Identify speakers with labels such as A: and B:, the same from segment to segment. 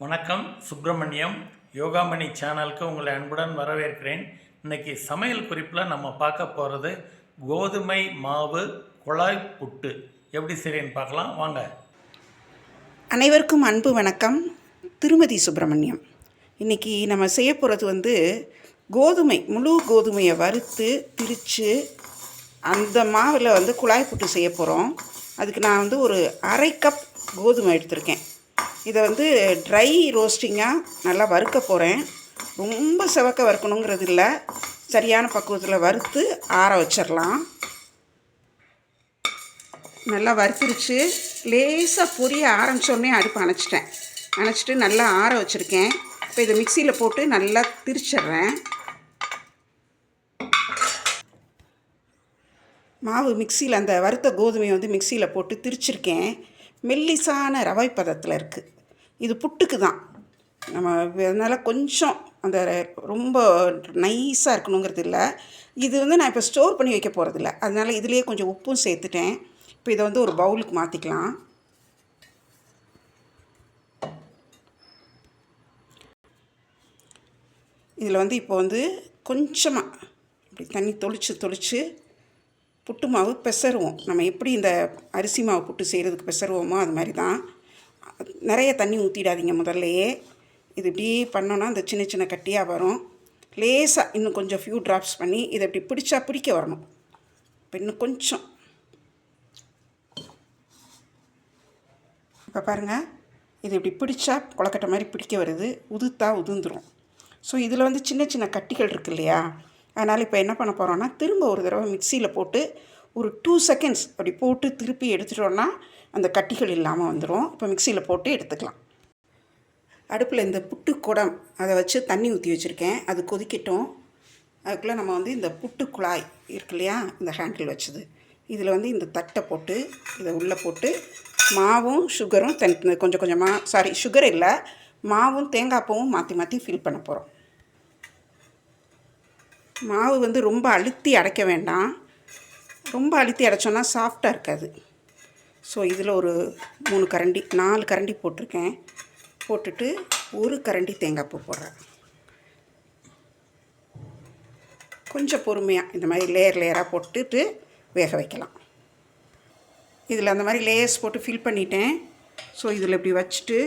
A: வணக்கம் சுப்பிரமணியம் யோகாமணி சேனலுக்கு உங்களை அன்புடன் வரவேற்கிறேன். இன்னைக்கு சமையல் குறிப்பில் நம்ம பார்க்க போகிறது கோதுமை மாவு குழாய் புட்டு. எப்படி செய்கிறேன்னு பார்க்கலாம். வாங்க.
B: அனைவருக்கும் அன்பு வணக்கம். திருமதி சுப்பிரமணியம் இன்றைக்கி நம்ம செய்ய போகிறது வந்து கோதுமை முழு கோதுமையை வறுத்து திரித்து அந்த மாவில் வந்து குழாய் புட்டு செய்ய போகிறோம் அதுக்கு நான் வந்து ஒரு அரை கப் கோதுமை எடுத்திருக்கேன். இதை வந்து ட்ரை ரோஸ்டிங்காக நல்லா வறுக்க போகிறேன் ரொம்ப செவக்க வறுக்கணுங்கிறது இல்லை. சரியான பக்குவத்தில் வறுத்து ஆற வச்சிடலாம் நல்லா வறுத்துருச்சு. லேசாக பொரிய ஆரம்பித்தோடனே அடுப்பு அணைச்சிட்டேன். அணைச்சிட்டு நல்லா ஆற வச்சுருக்கேன். இப்போ இதை மிக்சியில் போட்டு நல்லா திரிச்சிட்றேன். மாவு மிக்சியில் அந்த வறுத்த கோதுமையை வந்து மிக்சியில் போட்டு திரிச்சிருக்கேன். மெல்லிசான ரவை பதத்தில் இருக்குது இது புட்டுக்கு தான். நம்ம அதனால் கொஞ்சம் அந்த ரொம்ப நைஸாக இருக்கணுங்கிறது இல்லை. இது வந்து நான் இப்போ ஸ்டோர் பண்ணி வைக்க போகிறதில்ல அதனால் இதுலேயே கொஞ்சம் உப்பும் சேர்த்துட்டேன். இப்போ இதை வந்து ஒரு பவுலுக்கு மாற்றிக்கலாம் இதில் வந்து இப்போ வந்து கொஞ்சமாக இப்படி தண்ணி தொளிச்சு தொளிச்சு புட்டு மாவு பெசருவோம். நம்ம எப்படி இந்த அரிசி மாவு புட்டு செய்கிறதுக்கு பெசருவோமோ அது மாதிரி தான். நிறைய தண்ணி ஊற்றிடாதீங்க முதல்லையே. இது இப்படி பண்ணோன்னா இந்த சின்ன சின்ன கட்டியாக வரும். லேசாக இன்னும் கொஞ்சம் ஃபியூ ட்ராப்ஸ் பண்ணி இதை இப்படி பிடிச்சா பிடிக்க வரணும். இப்போ இன்னும் கொஞ்சம். இப்போ பாருங்கள் இது இப்படி பிடிச்சா கொலக்கட்டை மாதிரி பிடிக்க வருது. உதுத்தா உதுந்துரும். ஸோ இதில் வந்து சின்ன சின்ன கட்டிகள் இருக்கு இல்லையா? அதனால் இப்போ என்ன பண்ண போகிறோன்னா திரும்ப ஒரு தடவை மிக்சியில் போட்டு ஒரு டூ செகண்ட்ஸ் அப்படி போட்டு திருப்பி எடுத்துட்டோன்னா அந்த கட்டிகள் இல்லாமல் வந்துடும் இப்போ மிக்சியில் போட்டு எடுத்துக்கலாம். அடுப்பில் இந்த புட்டு குடம் அதை வச்சு தண்ணி ஊற்றி வச்சுருக்கேன். அது கொதிக்கட்டும். அதுக்குள்ளே நம்ம வந்து இந்த புட்டு குழாய் இருக்கு இல்லையா? இந்த ஹேண்டில் வச்சது. இதில் வந்து இந்த தட்டை போட்டு இதை உள்ளே போட்டு மாவும் சுகரும் தன் கொஞ்சம் கொஞ்சமாக சாரி சுகர் இல்லை மாவும் தேங்காய் பூவும் மாற்றி மாற்றி ஃபில் பண்ண போகிறோம் மாவு வந்து ரொம்ப அழுத்தி அடைக்க வேண்டாம். ரொம்ப அழுத்தி அடைச்சோன்னா சாஃப்டாக இருக்காது. ஸோ இதில் ஒரு மூணு கரண்டி நாலு கரண்டி போட்டிருக்கேன். போட்டுட்டு ஒரு கரண்டி தேங்காய் பூ போடுறேன். கொஞ்சம் பொறுமையாக இந்த மாதிரி லேயர் லேயராக போட்டுட்டு வேக வைக்கலாம். இதில் அந்த மாதிரி லேயர்ஸ் போட்டு ஃபில் பண்ணிட்டேன். ஸோ இதில் இப்படி வச்சுட்டு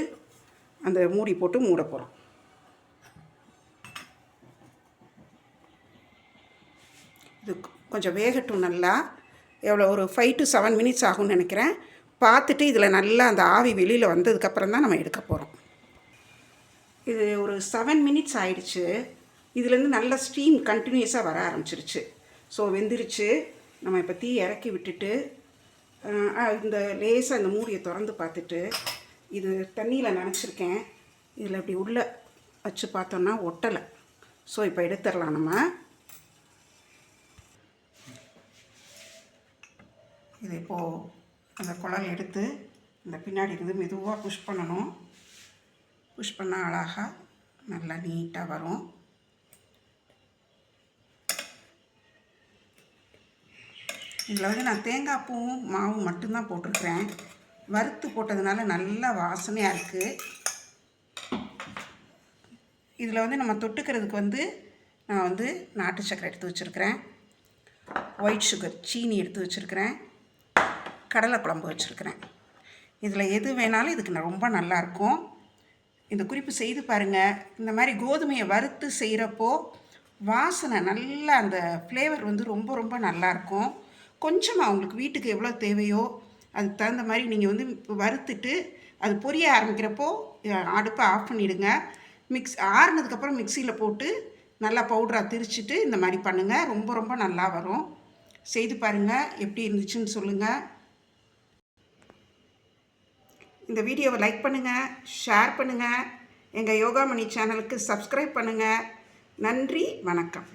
B: அந்த மூடி போட்டு மூட போகிறோம் இது கொஞ்சம் வேகட்டும் நல்லா. எவ்வளோ ஒரு ஃபைவ் டு செவன் மினிட்ஸ் ஆகும்னு நினைக்கிறேன். பார்த்துட்டு இதில் நல்லா அந்த ஆவி வெளியில் வந்ததுக்கப்புறம் தான் நம்ம எடுக்க போகிறோம் இது ஒரு செவன் மினிட்ஸ் ஆயிடுச்சு. இதுலேருந்து நல்ல ஸ்டீம் கண்டினியூஸாக வர ஆரம்பிச்சிருச்சு. ஸோ வெந்துருச்சு. நம்ம இப்போ தீ இறக்கி விட்டுட்டு இந்த லேசாக இந்த மூடியை திறந்து பார்த்துட்டு இது தண்ணியில் நினச்சிருக்கேன். இதில் இப்படி உள்ளே வச்சு பார்த்தோன்னா ஒட்டலை. ஸோ இப்போ எடுத்துடலாம் நம்ம. இது இப்போது அந்த குழல் எடுத்து இந்த பின்னாடி இருந்து மெதுவாக புஷ் பண்ணணும். புஷ் பண்ணால் அழகாக நல்லா நீட்டாக வரும். இதில் வந்து நான் தேங்காய் பூவும் மாவும் மட்டும்தான் போட்டிருக்கிறேன். வறுத்து போட்டதுனால நல்ல வாசனையாக இருக்குது இதில் வந்து நம்ம தொட்டுக்கிறதுக்கு வந்து நான் வந்து நாட்டு சக்கரை எடுத்து வச்சுருக்கிறேன். ஒயிட் சுகர் சீனி எடுத்து வச்சுருக்கிறேன். கடலை குழம்பு வச்சுருக்கிறேன். இதில் எது வேணாலும் இதுக்கு நான் ரொம்ப நல்லாயிருக்கும். இந்த குறிப்பு செய்து பாருங்கள் இந்த மாதிரி கோதுமையை வறுத்து செய்கிறப்போ வாசனை நல்லா அந்த ஃப்ளேவர் வந்து ரொம்ப ரொம்ப நல்லாயிருக்கும். கொஞ்சமாக உங்களுக்கு வீட்டுக்கு எவ்வளோ தேவையோ அதுக்கு தகுந்த மாதிரி நீங்கள் வந்து வறுத்துட்டு அது பொரிய ஆரம்பிக்கிறப்போ அடுப்பை ஆஃப் பண்ணிவிடுங்க மிக்ஸ் ஆறுனதுக்கப்புறம் மிக்சியில் போட்டு நல்லா பவுடராக திரிச்சிட்டு இந்த மாதிரி பண்ணுங்கள் ரொம்ப ரொம்ப நல்லா வரும். செய்து பாருங்கள் எப்படி இருந்துச்சுன்னு சொல்லுங்கள் இந்த வீடியோவை லைக் பண்ணுங்கள் ஷேர் பண்ணுங்கள் எங்கள் யோகாமணி சேனலுக்கு சப்ஸ்கிரைப் பண்ணுங்கள் நன்றி வணக்கம்.